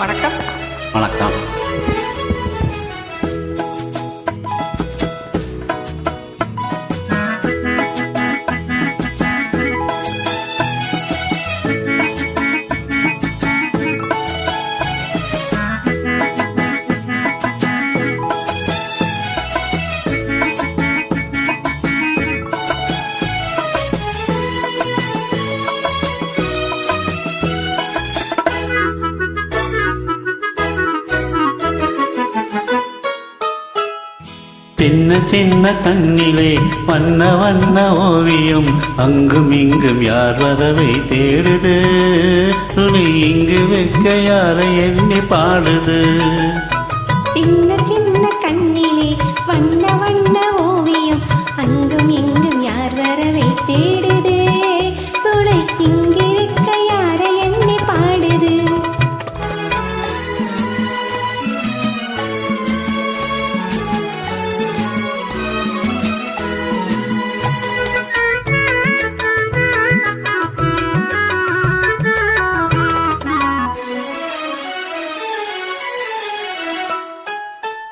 வணக்கம். வணக்கம். சின்ன சின்ன கண்ணிலே வண்ண வண்ண ஓவியம் அங்கும் இங்கும் யார் வரவை தேடுது? சுழி இங்கு வைக்க யாரை எண்ணி பாடுது? சின்ன சின்ன கண்ணிலே வண்ண வண்ண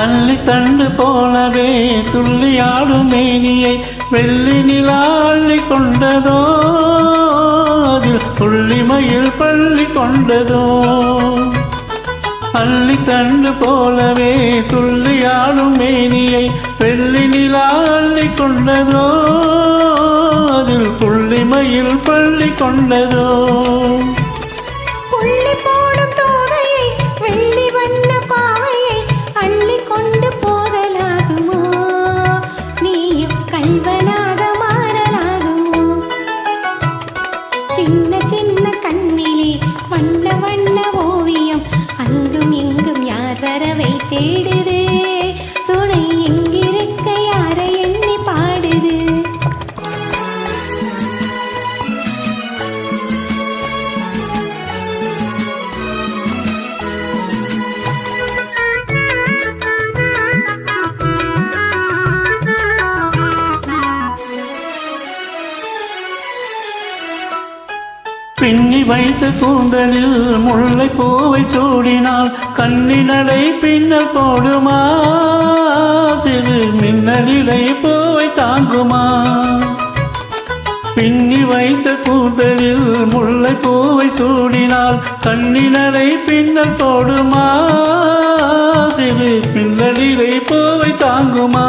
அள்ளி தண்டு போலவே துள்ளியாடும் மேனியை வெள்ளி நிலா அள்ளி கொண்டதோ? அதில் புள்ளிமயில் பள்ளி கொண்டதோ? அள்ளி தண்டு போலவே துள்ளியாடும் மேனியை வெள்ளி நிலா அள்ளி கொண்டதோ? அதில் புள்ளிமயில் பள்ளி கொண்டதோ? கல்வனாக மாறலாகுமோ? சின்ன சின்ன கண்ணிலே வண்ண வண்ண ஓவியம் அங்கும் இங்கும் யார் வரவை தேடுது பின்னி வைத்த கூந்தலில் முல்லை பூவை சூடினால் கண்ணினடை பின்னல் போடுமா? சிறு மின்னலிடை பூவை தாங்குமா? பின்னி வைத்த கூந்தலில் முல்லை பூவை சூடினால் கண்ணினடை பின்னல் போடுமா? சிறு பின்னலிடை பூவை தாங்குமா?